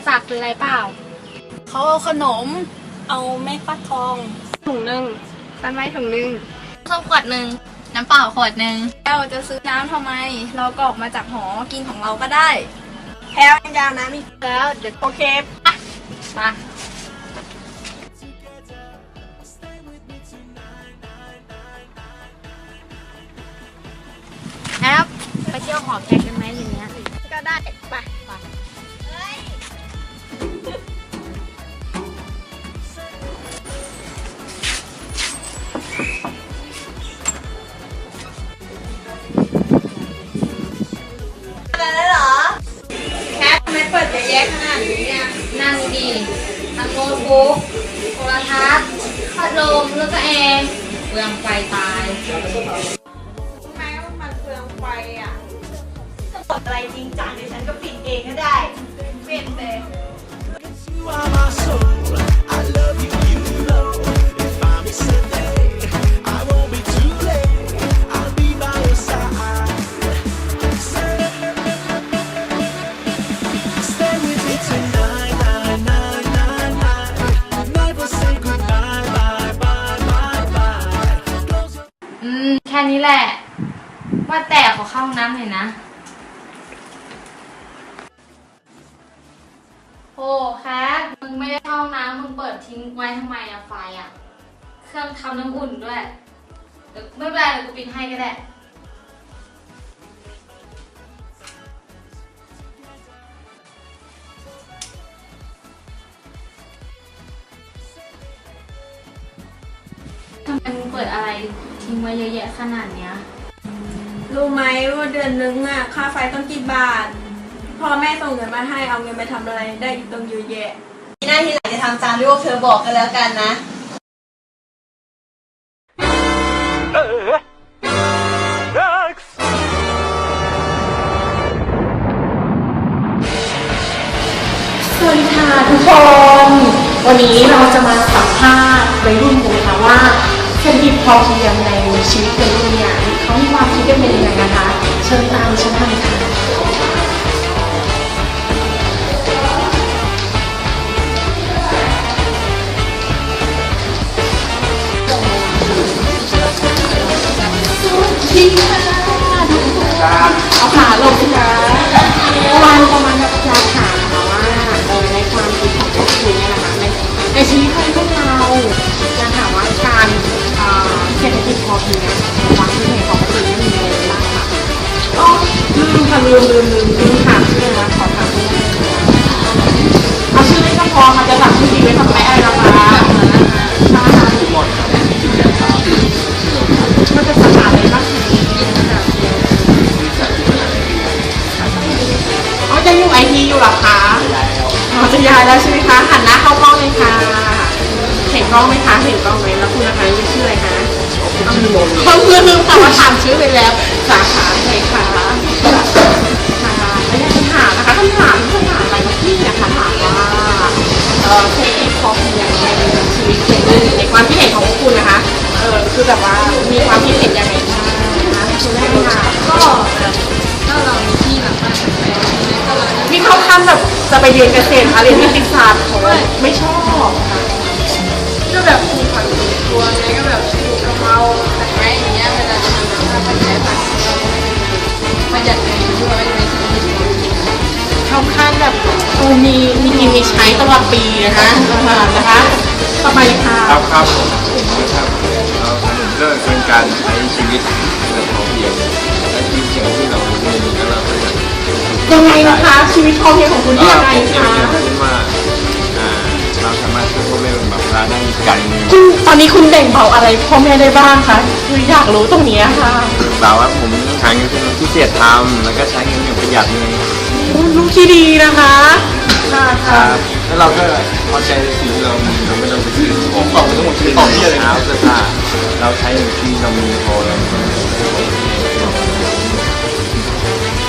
รฝากซื้ออะไรเปล่า เขาเอาขนม เอาแม่ฟักทองถุงหนึ่งตันไว้ถุงหนึ่งส้มขวดหนึ่งน้ำเปล่าขวดหนึ่งเราจะซื้อน้ำทำไม เราก็ออกมาจากหอกินของเราก็ได้ แพลวยาวน้ำอีกแล้วเดี๋ยวโอเคมาแอปไปเที่ยวหอแขกกันไหมอย่างเงี้ยก็ได้ไป ดลมแล้วก็แองเปลืองไฟตายแม้ว่ามันเปลืองไฟอะถ้าเปิดอะไรจริงจังเดี๋ยวฉันก็ปิดเองก็ได้ เปลี่ยนเลย You are my soul. I love you, นี้แหละ ว่าแต่ขอเข้าห้องน้ำหน่อยนะ โอ้แคทมึงไม่ได้เข้าห้องน้ำมึงเปิดทิ้งไว้ทำไมอะไฟอะเครื่องทำน้ำอุ่นด้วยเดี๋ยวไม่เป็นไรเดี๋ยวกูปิดให้ก็ได้ ทำไมมึงเปิดอะไร ทิ้งไว้เยอะแยะขนาดเนี้ย รู้ไหมว่าเดือนนึงอะค่าไฟต้องกี่บาท พอแม่ส่งเงินมาให้เอาเงินไปทำอะไรได้อีกต้องเยอะแยะหน้าที่หลังจะทำตามที่พวกเธอบอกกันแล้วกันนะ สวัสดีค่ะทุกคน วันนี้เราจะมาสัมภาษณ์วัยรุ่นกันนะคะว่าเศรษฐกิจพอเพียงใน ชีวิตวัยรุ่นเนี่ยเขามีความคิดกันเป็นยังไงนะคะ เชิญตามฉันมาเลยค่ะดีค่ะเอาขาลงค่ะวันประมาณแบบอยากถามค่ะว่าเออในความคิดของพวกคุณเนี่ยนะคะในในชีวิต เศรษฐกิจพอเพียงเนี่ยความคิดเห็นของพวกคุณเนี่มีอะไรบ้างคะอ๋อลืมค่ะลืมลืมลืมลืมถามชื่อนะขอถามชื่อเอาชื่อเล่นก็พอค่ะจะถามชื่อจริงไว้ทำไมอะไรนะคะมันจะสาขาอะไรบ้างคะอ๋อจะอยู่ไอทีอยู่หรอคะอ๋อจะย้ายแล้วใช่ไหมคะหันหน้าเข้ากล้องเลยค่ะเห็นกล้องไหมคะเห็นกล้องไหมแล้วคุณนะคะมีชื่ออะไร เขาลืมลืมค่ะว่าถามชื่อไปแล้ว สาขาอะไรคะค่ะไม่ได้คำถามนะคะคำถามคำถามอะไรเมื่นะคะถามว่าเออเศรษฐกิจพอเพียงในชีวิตเป็นในความคิดเห็นของพวกคุณนะคะ เออคือแบบว่ามีความคิดเห็นยังไงบ้างนะคะคุณแม่ค่ะก็ถ้าเรามีที่แบบว่าเรามีเข้าขั้นแบบจะไปเรียนเกษตรคะเรียนนิติศาสตร์ผมไม่ชอบค่ะ ก็แบบปลูกผันครัวไงก็แบบปลูกกะเพราตะไคร้อย่างเงี้ยเวลาจะทำน้ำมันใช้ผักเราประหยัดเงินด้วยในชีวิตเราเข้าขั้นแบบเออมีมีกินมีใช้ตลอดปีนะคะนะคะต่อไปค่ะครับครับผมนะครับเรื่องเป็นการใช้ชีวิตแบบพอเพียงใช้ชีวิตอย่างที่เรามีแล้วเราก็ยังไงนะคะชีวิตพอเพียงของคุณยังไงคะ เราสามารถช่วยพ่อแม่เป็นแบบร้านได้กันเงินคุณตอนนี้คุณแบ่งเบาอะไรพ่อแม่ได้บ้างคะคืออยากรู้ตรงเนี้ยค่ะแบบว่าผมหาเงินเป็นพิเศษทำแล้วก็ใช้เงินอย่างประหยัดเงินลูกที่ดีนะคะค่ะคค่ะรับแล้วเราก็พอใจในสิ่งที่เรามีเราไม่ต้องไปซื้อของของทั้งหมดที่ของที่อะไรเท้าเสื้อผ้าเราใช้เงินที่เรามีพอแล้ว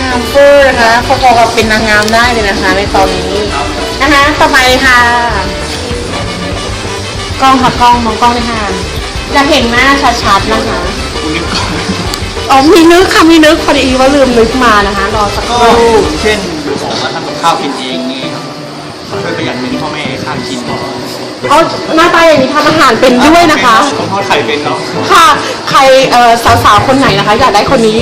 งามเฟอร์นะคะพอๆกับเป็นนางงามได้เลยนะคะในตอนนี้นะคะต่อไปค่ะ กล้องค่ะกล้องมองกล้องเลยค่ะอยากเห็นหน้าชัดๆนะคะคุณนึกก่อนอ๋อมีนึกค่ะมีนึกพอดีว่าลืมนึกมานะคะรอสักครู่เช่นผมมาทำกับข้าวกินเองนี่ครับช่วยประหยัดเงินพ่อแม่ ค่ากินเอาหน้าตาอย่างนี้ทำอาหารเป็นด้วยนะคะผมทอดไข่เป็นเนาะค่ะ ใครเอ่อสาวๆคนไหนนะคะ อยากได้คนนี้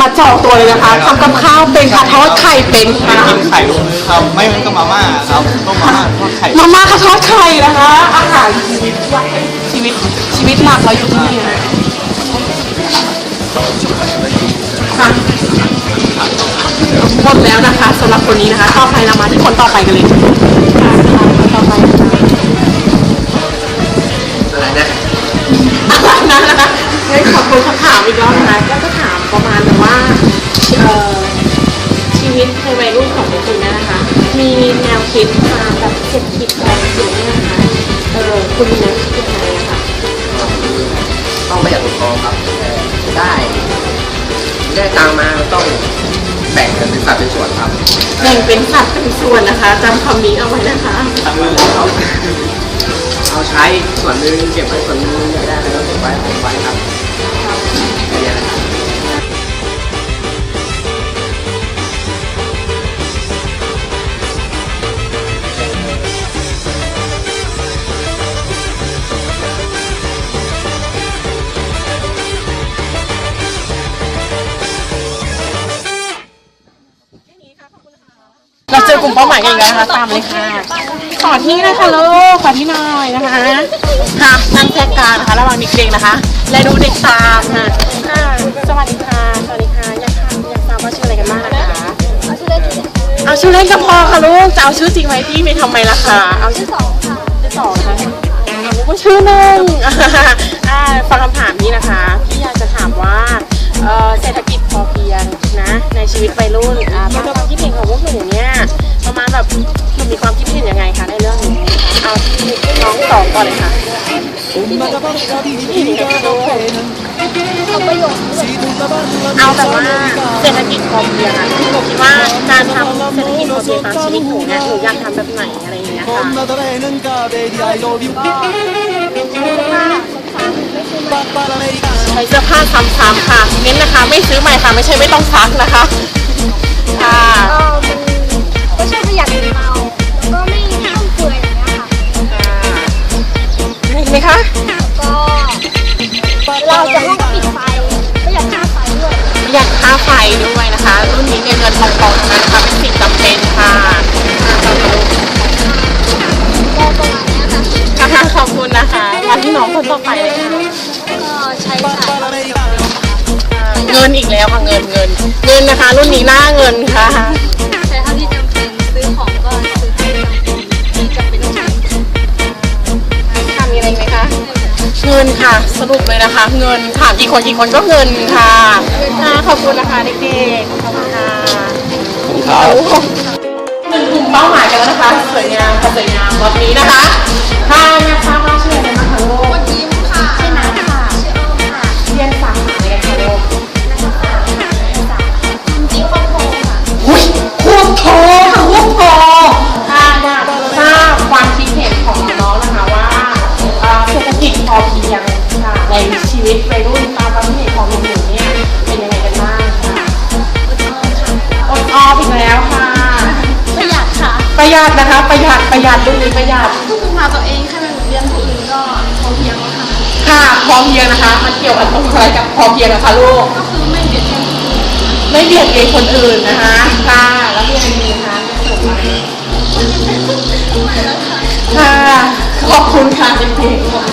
มาจองตัวเลยนะคะทำกับข้าวเป็นค่ะทอดไข่เป็นไม่ค่ะกินไข่ลงมือครับไม่งั้นก็มาม่าครับต้มมาม่าทอดไข่มาม่าค่ะทอดไข่นะคะ อาหารชีวิตชีวิตชีวิตหลักเราอยู่ที่นี่นะค่ะหมดแล้วนะคะสำหรับคนนี้นะคะ ต่อไปเรามาที่คนต่อไปกันเลยค่ะคน ต่อไปค่ะอะไรนะนั่นนะคะงั้นขอบคุณคำถามอีกรอบนะคะก็จะถามประมาณแบบว่าเอ่อชีวิตในวัยรุ่นของเด็กคนนี้นะคะ มีแนวคิดมาแบบเจ็ดคิดอะไรอยู่เนี่ยนะคะเออคุณมีแนวคิดยังไงอะคะต้องประหยัดออมครับได้ได้ตังค์มาต้อง แบ่งกันเป็นสัดเป็นส่วนครับแบ่งเป็นสัดเป็นส่วนนะคะจำคำนี้เอาไว้นะคะเอาเอาใช้ส่วนหนึ่งเก็บไว้ส่วนหนึ่งอยากได้อะไรก็เก็บไว้เก็บไว้ครับ กลุ่มเป้าหมายกันอีกแล้วนะคะตามเลยค่ะขอที่หนะคะลูกขอที่หน่อยนะคะค่ะนั่งแทรกกลารนะคะระหว่างเด็กๆนะคะ และดูเด็กตามค่ะค่ะสวัสดีค่ะสวัสดีค่ะอยากถามอยากทราบว่าชื่ออะไรกันบ้างนะคะเอาชื่อเล่นก็พอค่ะลูกจะเอาชื่อจริงไว้พี่ไม่ทำไมล่ะคะเอาชื่อสองค่ะชื่อสองนะคะก็ชื่อหนึ่งอ่าฟังคำถามนี้นะคะ เอาแต่ว่าเศรษฐกิจพอเพียงอะหนูคิดว่าการทำเศรษฐกิจพอเพียงตามชีวิตหนูเนี่ยหนูอยากทำแบบไหนอะไรอย่างเงี้ยค่ะ ใช้เสื้อผ้าซ้ำๆค่ะเน้นนะคะ ไม่ซื้อใหม่ค่ะ ไม่ใช่ไม่ต้องซักนะคะค่ะก็ช่วยประหยัดเงินเราแล้วก็ไม่ฟุ่มเฟือยอย่างเงี้ยค่ะเห็นไหมคะ ก็เราจะห้องปิดไฟประหยัดค่าไฟด้ว ยประหยัดค่าไฟด้วยนะคะ รุ่นนี้เนี่ยเงินทองทองทั้งนั้นนะคะเป็นสิ่งจำเป็นค่ะอ่าต่อไปลูกก็ประมาณเนี้ยค่ะค่ะขอบคุณนะคะมาที่น้องคนต่อไปเลยค่ะก็ใช้จ่ายเงินอีกแล้วค่ะเงินเงิน เงินนะคะ รุ่นนี้หน้าเงินค่ะ เงินค่ะ สรุปเลยนะคะ เงินถามกี่คนกี่คนก็เงินค่ะค่ะขอบคุณนะคะเด็กๆขอบคุณค่ะครับหนึ่งกลุ่มเป้าหมายกันแล้วนะคะสวยงามค่ะสวยงามรอบนี้นะคะค่ะ หยัดนะคะ ประหยัดประหยัดรุ่นนี้ประหยัดพึ่งพาตัวเองให้มันเรียนผู้อื่นก็พอเพียงแล้วค่ะค่ะพอเพียงนะคะ มันเกี่ยวกับตรงอะไรกับพอเพียงนะคะลูก ก็คือไม่เบียดเบียนไม่เบียดเบียนคนอื่นนะคะ ค่ะ แล้วมีอะไรดีคะเสริมไหมค่ะ ขอบคุณค่ะเด็กๆขอบ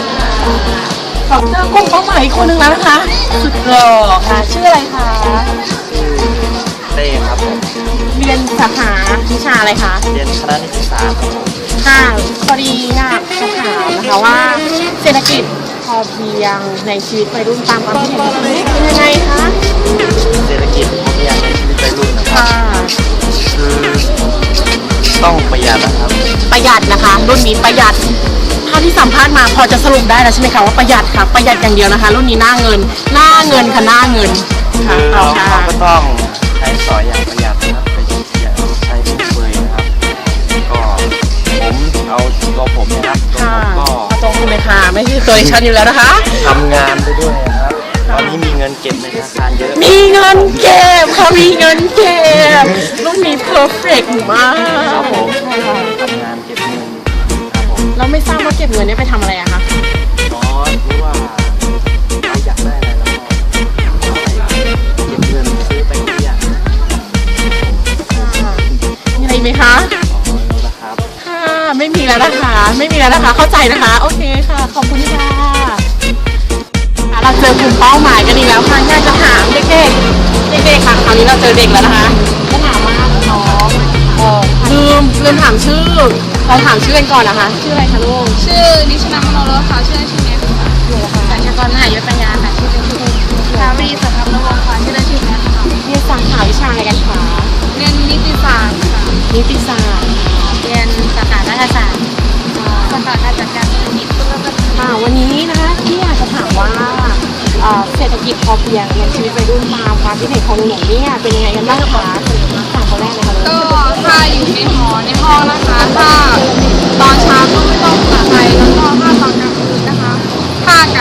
คุณค่ะขอบเจอกลุ่มเป้าหมายอีกคนหนึ่งแล้วนะคะ สุดหล่อค่ะ ชื่ออะไรคะเต้ครับผม เรียนสาขาวิชาอะไรคะเรียนคณะนิติศาสตร์ครับผมค่ะพอดีอยากจะถามนะคะว่าเศรษฐกิจพอเพียงในชีวิตวัยรุ่นตามความคิดเห็นของคุณเป็นยังไงคะเศรษฐกิจพอเพียงในชีวิตวัยรุ่นนะครับค่ะคือต้องประหยัดนะครับประหยัดนะคะรุ่นนี้ประหยัดเท่าที่สัมภาษณ์มาพอจะสรุปได้แล้วใช่ไหมคะว่าประหยัดค่ะประหยัดอย่างเดียวนะคะ รุ่นนี้หน้าเงินหน้าเงินค่ะหน้าเงินค่ะคือเราค่ะก็ต้อง ตัวดิฉันอยู่แล้วนะคะ ทำงานไปด้วยครับ ตอนนี้มีเงินเก็บในธนาคารเยอะ มีเงินเก็บค่ะมีเงินเก็บต้องมีเพอร์เฟกมาก ครับผมทำงานเก็บเงินครับเราไม่ทราบว่าเก็บเงินนี้ไปทำอะไรอะคะ แล้วนะคะ เข้าใจนะคะ โอเคค่ะ ขอบคุณค่ะอะเราเจอกลุ่มเป้าหมายกันอีกแล้วค่ะอยากจะถามเด็กๆเด็กๆค่ะคราวนี้เราเจอเด็กแล้วนะคะจะถามว่าน้องเออลืมลืมถามชื่อเราถามชื่อกันก่อนนะคะ ชื่ออะไรคะลูกชื่อนิชนามโนรสค่ะชื่อเล่นชื่อเนสค่ะสัญชากรมหายุทธยาค่ะ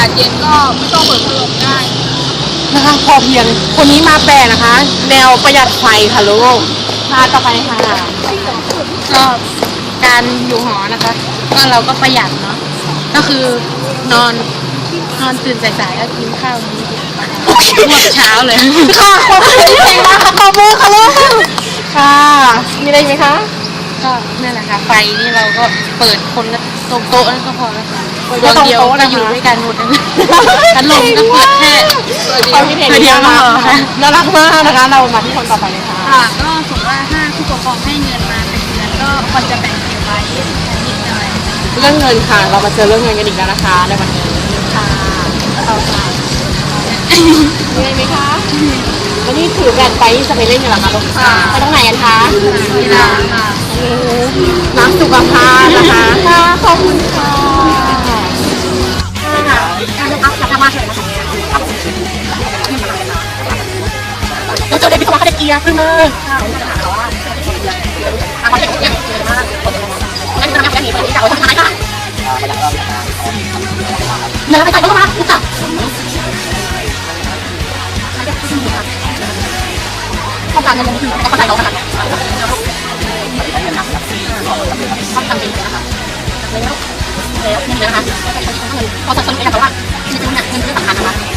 าอากาศเย็นก็ไม่ต้องเปิดพัดลมได้นะคะพอเพียงคนนี้มาแปลนะคะ แนวประหยัดไฟค่ะลูกค่ะต่อไปค่ะก็การอยู่หอนะคะก็เราก็ประหยัดเนาะก็คือนอนนอนตื่นสายๆก็กินข้าวมื้อหมดเช้าเลยค่ะขอบคุณที่เพลงมากค่ะขอบคุณค่ะลูกค่ะ มีอะไรอีกไหมคะก็นั่นแหละค่ะไฟนี่เราก็เปิดคนละ ตรงโต๊ะนั่นก็พอแล้วค่ะเปิดดวงแค่ตรงเดียวโต๊ะก็นะคะอยู่ด้วยกันหมดนะพัดลมก็เปิดแค่ความคิดเห็นเดียวก็พอค่ะน่ารักมากนะคะ เรามาที่คนต่อไปเลยค่ะค่ะก็สมมติว่าถ้าผู้ปกครองให้เงินมาเป็นเดือนก็ควรจะแบ่งเก็บไว้นิดหน่อยเรื่องเงินค่ะ เรามาเจอเรื่องเงินกันอีกแล้วนะคะในวันนี้ค่ะต่อค่ะมีอะไรไหมคะวันนี้ถือแบตไปจะไปเล่นกันเหรอคะลูกค้าไปตรงไหนกันคะกีฬาค่ะน้ำสุขภาพ รักจังเลยเดี๋ยวเราไปใส่ก็มาลูกจับต้องการเงินลงทุนเข้าใจเราขนาดความจำเป็นนะคะแล้วแล้วนี่นะคะพอจะสรุปได้อแล้วว่าในตรงนี้เงินเรื่องสำคัญนะคะ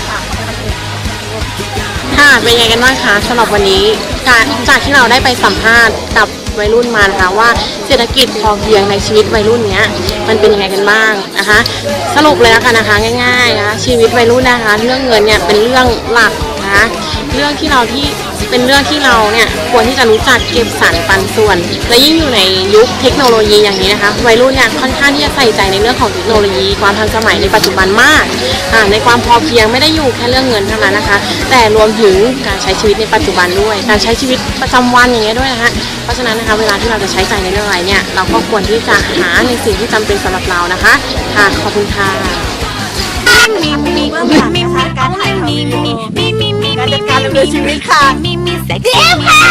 ค่ะเป็นยังไงกันบ้างคะสำหรับวันนี้การจากที่เราได้ไปสัมภาษณ์กับวัยรุ่นมานะคะว่าเศรษฐกิจพอเพียงในชีวิตวัยรุ่นเนี้ยมันเป็นยังไงกันบ้างนะคะ สรุปเลยแล้วกันนะคะง่ายๆนะคะชีวิตวัยรุ่นนะคะ เรื่องเงินเนี่ยเป็นเรื่องหลักนะคะเรื่องที่เราที่ เป็นเรื่องที่เราเนี่ยควรที่จะรู้จักเก็บสรรปันส่วน และยิ่งอยู่ในยุคเทคโนโลยีอย่างนี้นะคะวัยรุ่นเนี่ยค่อนข้างที่จะใส่ใจในเรื่องของเทคโนโลยี ความทันสมัยในปัจจุบันมากในความพอเพียงไม่ได้อยู่แค่เรื่องเงินเท่านั้นนะคะ แต่รวมถึงการใช้ชีวิตในปัจจุบันด้วย การใช้ชีวิตประจำวันอย่างเงี้ยด้วยนะคะเพราะฉะนั้นนะคะเวลาที่เราจะใช้จ่ายในเรื่องอะไรเนี่ยเราก็ควรที่จะหาในสิ่งที่จำเป็นสำหรับเรานะคะค่ะขอบคุณค่ะมีมีเบื้องหลังนะคะการถ่ายทำ จัดการดำเนินชีวิตค่ะมีมีเซ็กซี่ค่ะ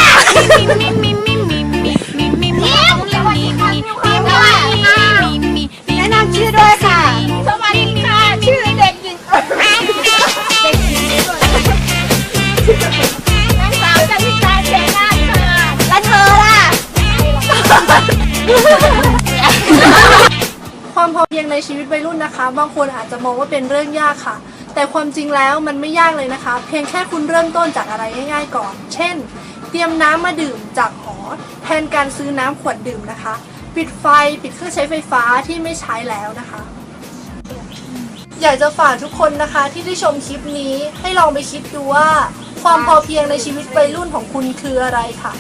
มีมีมีมีมีมีมีมีมีสวัสดีค่ะมีมีมีมีมีแนะนำชื่อด้วยค่ะ สวัสดีค่ะชื่อเด็กหญิงเด็กหญิงนางสาวจันทิกาเชนาค่ะและเธอล่ะความพอเพียงในชีวิตวัยรุ่นนะคะ บางคนอาจจะมองว่าเป็นเรื่องยากค่ะ แต่ความจริงแล้วมันไม่ยากเลยนะคะ เพียงแค่คุณเริ่มต้นจากอะไรง่ายๆก่อน เช่น เตรียมน้ำมาดื่มจากหอ แทนการซื้อน้ำขวดดื่มนะคะ ปิดไฟปิดเครื่องใช้ไฟฟ้าที่ไม่ใช้แล้วนะคะ อยากจะฝากทุกคนนะคะที่ได้ชมคลิปนี้ให้ลองไปคิดดูว่า ความพอเพียงในชีวิตวัยรุ่นของคุณคืออะไรค่ะ